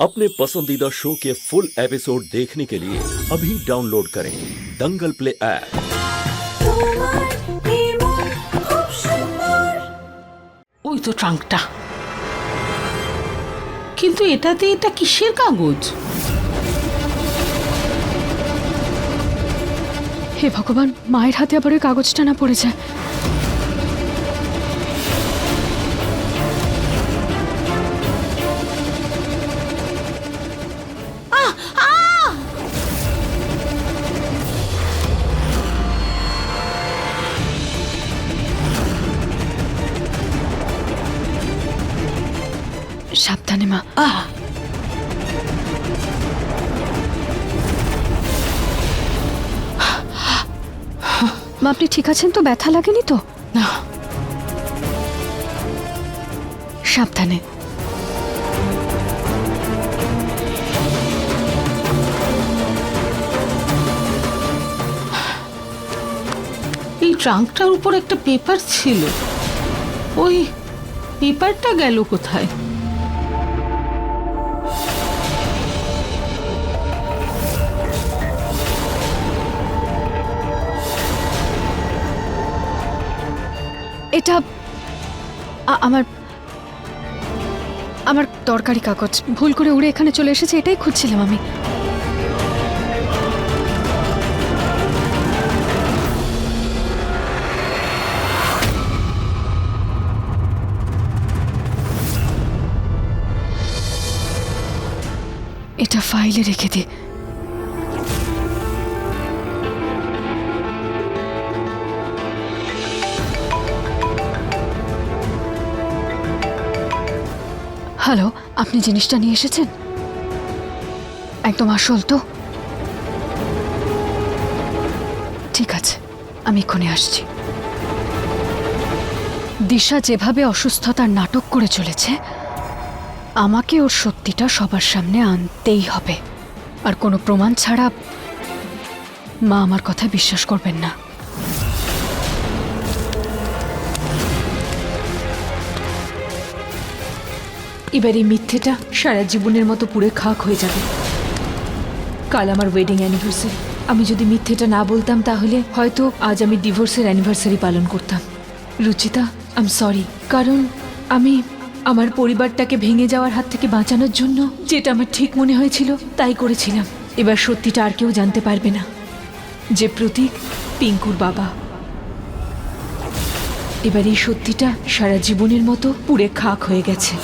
अपने पसंदीदा शो के फुल एपिसोड देखने के लिए अभी डाउनलोड करें दंगल प्ले ऐप তোমার নির্মল খুব সুন্দর ওই তো ট্রাঙ্কটা কিন্তু এটাতে এটা কিসের কাগজ হে ভগবান মায়ের হাতে আবার ওই কাগজটা না পড়ে যায় সাবধানে মা। আহ! মা আপনি ঠিক আছেন তো? ব্যথা লাগেনি তো? না। সাবধানে। এই ট্রাঙ্কটার উপর একটা পেপার ছিল। ওই পেপারটা গেল কোথায়? এটা আমার আমার দরকারি কাগজ। ভুল করে উড়ে এখানে চলে এসেছে, এটাই খুঁজছিলাম আমি। এটা ফাইলে রেখে দে। হ্যালো, আপনি জিনিসটা নিয়ে এসেছেন? একদম আসল তো? ঠিক আছে, আমি এক্ষুনি আসছি। দিশা যেভাবে অসুস্থতার নাটক করে চলেছে, আমাকে ওর সত্যিটা সবার সামনে আনতেই হবে। আর কোনো প্রমাণ ছাড়া মা আমার কথা বিশ্বাস করবেন না। এবার এই মিথ্যেটা সারা জীবনের মতো পুড়ে খাক হয়ে যাবে। কাল আমার ওয়েডিং অ্যানিভার্সারি আমি যদি মিথ্যেটা না বলতাম তাহলে হয়তো আজ আমি ডিভোর্সের অ্যানিভার্সারি পালন করতাম। রুচিতা আম সরি কারণ আমি আমার পরিবারটাকে ভেঙে যাওয়ার হাত থেকে বাঁচানোর জন্য যেটা আমার ঠিক মনে হয়েছিল, তাই করেছিলাম। এবার সত্যিটা আর কেউ জানতে পারবে না। যে প্রতীক, পিঙ্কুর বাবা। এবার এই সত্যিটা সারা জীবনের মতো পুড়ে খাক হয়ে গেছে।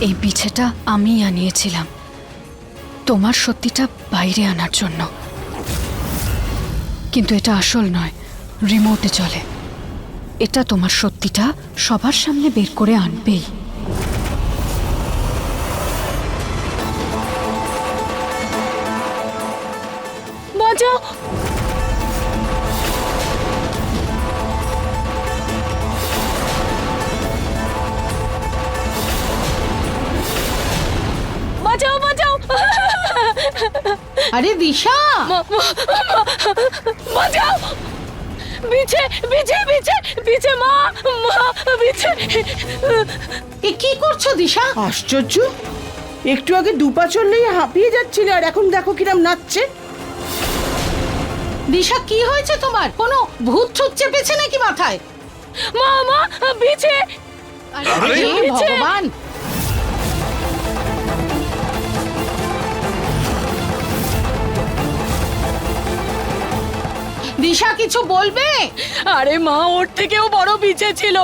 এই বিছেটা আমি আনিয়েছিলাম। তোমার সত্যিটা বাইরে আনার জন্য। কিন্তু এটা আসল নয় রিমোটে চলে। এটা তোমার সত্যিটা সবার সামনে বের করে আনবেই। বাঁচাও আরে দিশা! বাঁচাও! বিছে বিছে বিছে বিছে মা মা বিছে। এ কি করছ দিশা? আশ্চর্য! একটু আগে দুপা চললেই হাঁপিয়ে যাচ্ছিল আর এখন দেখো কিরম নাচছে। দিশা কি হয়েছে তোমার? কোনো ভূত ছুট চেপেছে নাকি মাথায়? মা মা বিছে! আরে ভগবান! দিশা কিছু বলবে? আরে মা ওর থেকেও বড় বিছে ছিল।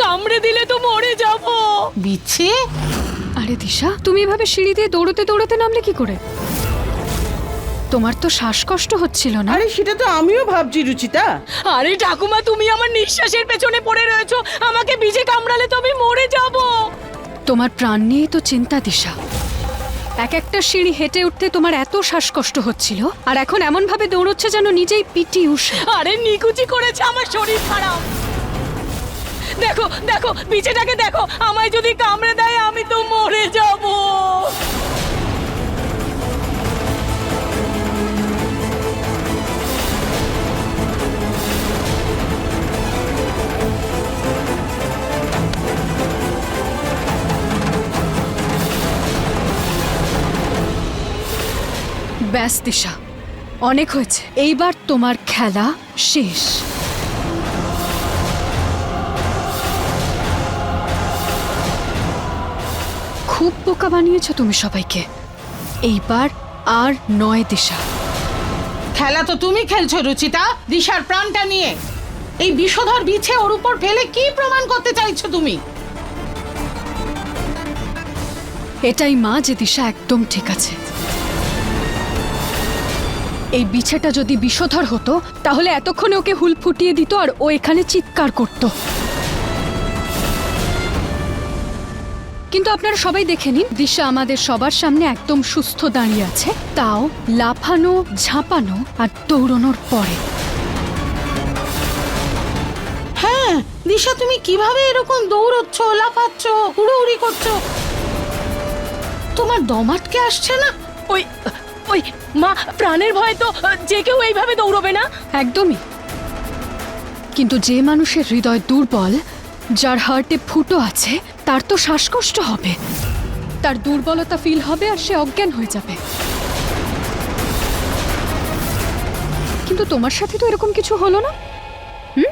কামড়ে দিলে তো মরে যাব। বিছে আরে দিশা তুমি এভাবে সিঁড়ি দিয়ে দৌড়তে দৌড়তে নামলে কি করে? তোমার তো শ্বাসকষ্ট হচ্ছিল না? আরে সেটা তো আমিও ভাবছি রুচিতা। আরে ঠাকুমা তুমি আমার নিঃশ্বাসের পেছনে পড়ে রয়েছো। আমাকে বিজে কামড়ালে তো আমি মরে যাব। তোমার প্রাণ নিয়েই তো চিন্তা দিশা। এক একটা সিঁড়ি হেঁটে উঠতে তোমার এত শ্বাসকষ্ট হচ্ছিল, আর এখন এমন ভাবে দৌড়চ্ছে যেন নিজেই পিটি উষা। আরে নিকুচি করেছে আমার শরীর খারাপ। দেখো দেখো, বিছেটাকে দেখো, আমায় যদি কামড়ে দেয় আমি তো মরে যাব। ব্যাস দিশা। অনেক হয়েছে। এইবার তোমার খেলা শেষ। খুব বোকা বানিয়েছ তুমি সবাইকে। এইবার আর নয় দিশা। খেলা তো তুমি খেলছো রুচিতা দিশার প্রাণটা নিয়ে। এই বিষধর বিছে ওর উপর ফেলে কি প্রমাণ করতে চাইছো তুমি? এটাই মা যে দিশা একদম ঠিক আছে। এই বিছেটা যদি বিষধর হতো তাহলে এতক্ষণে ওকে হুল ফুটিয়ে দিত আর ও এখানে চিৎকার করত। কিন্তু আপনারা সবাই দেখে নিন দিশা আমাদের সবার সামনে একদম সুস্থ দাঁড়িয়ে আছে তাও লাফানো ঝাঁপানো আর দৌড়নোর পরে। হ্যাঁ দিশা তুমি কীভাবে এরকম দৌড়চ্ছ লাফাচ্ছ হুড়োহুড়ি করছ? তোমার দমাটকে আসছে না? ওই ওই মা, প্রাণের ভয় তো যে কেউ এইভাবে দৌড়বে না? একদমই। কিন্তু যে মানুষের হৃদয় দুর্বল, যার হার্টে ফুটো আছে, তার তো শ্বাসকষ্ট হবে। তার দুর্বলতা ফিল হবে আর সে অজ্ঞান হয়ে যাবে। কিন্তু তোমার সাথে তো এরকম কিছু হলো না? হুম?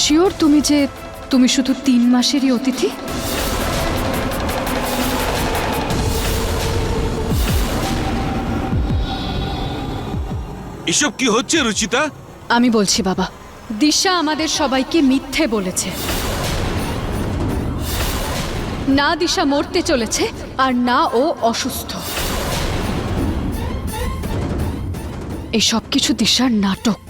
শিওর তুমি যে তুমি শুধু তিন মাসেরই অতিথি? এসব কি হচ্ছে রুচিতা? আমি বলছি বাবা দিশা আমাদের সবাইকে মিথ্যে বলেছে। না দিশা মরতে চলেছে আর না ও অসুস্থ। এই সব কিছু দিশার নাটক।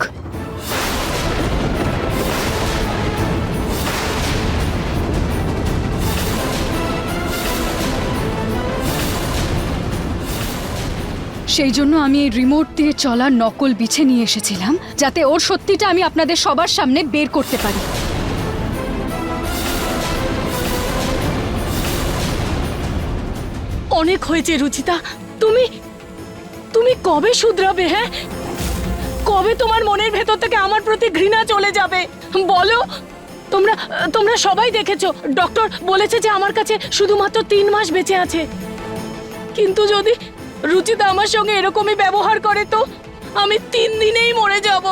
সেই জন্য আমি এই রিমোট দিয়ে চলার নকল বিছে নিয়ে এসেছিলাম, যাতে ওর সত্যিটা আমি আপনাদের সবার সামনে বের করতে পারি। অনেক হয়েছে, রুচিতা। তুমি তুমি কবে শুধরাবে হ্যাঁ? কবে তোমার মনের ভেতর থেকে আমার প্রতি ঘৃণা চলে যাবে? বলো, তোমরা তোমরা সবাই দেখেছ ডক্টর বলেছে যে আমার কাছে শুধুমাত্র তিন মাস বেঁচে আছে। কিন্তু যদি রুচিতা আমার সঙ্গে এরকমই ব্যবহার করে তো আমি তিন দিনেই মরে যাব।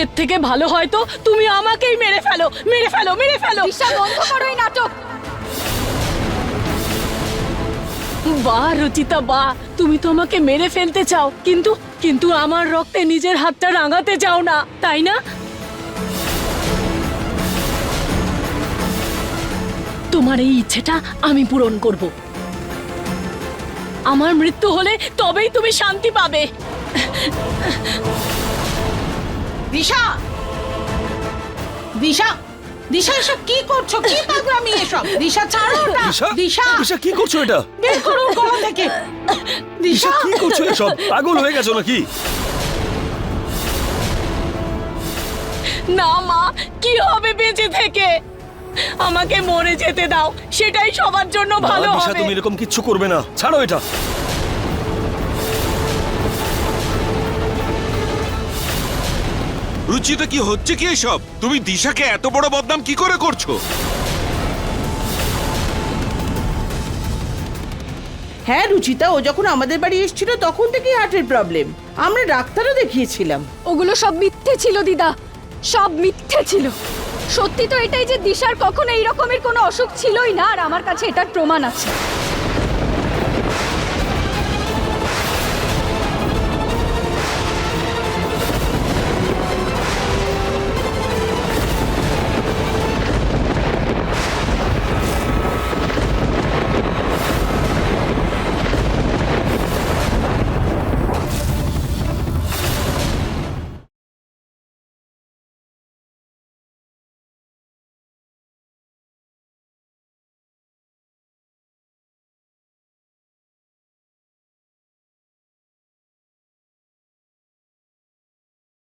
এর থেকে ভালো হয়তো তুমি আমাকেই মেরে ফেলো মেরে ফেলো মেরে ফেলো। বন্ধ করো এই নাটক। বাহ রুচিতা বাহ তুমি তো আমাকে মেরে ফেলতে চাও কিন্তু কিন্তু আমার রক্তে নিজের হাতটা রাঙাতে চাও না তাই না? তোমার এই ইচ্ছেটা আমি পূরণ করব। আমার মৃত্যু হলে তবেই তুমি শান্তি পাবে। দিশা! দিশা! দিশা এসব কি করছ? কি পাগলামি এসব? দিশা ছাড়ো ওটা। দিশা দিশা! কি করছ এটা? বের করো গলা থেকে। দিশা দিশা! কি করছ এসব? পাগল হয়ে গেছো নাকি? না মা কি হবে বেঁচে থেকে? আমাকে মরে যেতে দাও। সেটাই সবার জন্য না, ভালো দিশা হবে। তুমি এরকম কিচ্ছু করবে না। ছাড়ো এটা। রুচিতা কি হচ্ছে কি এসব? তুমি দিশাকে এত বড় বদনাম কি করে করছ? হ্যাঁ রুচিতা ও যখন আমাদের বাড়ি এসেছিল তখন থেকেই হার্টের প্রবলেম। আমরা ডাক্তারও দেখিয়েছিলাম। ওগুলো সব মিথ্যে ছিল দিদা। সব মিথ্যে ছিল। সত্যি তো এটাই যে দিশার কখনো এই রকমের কোনো অসুখ ছিলই না, আর আমার কাছে এটার প্রমাণ আছে।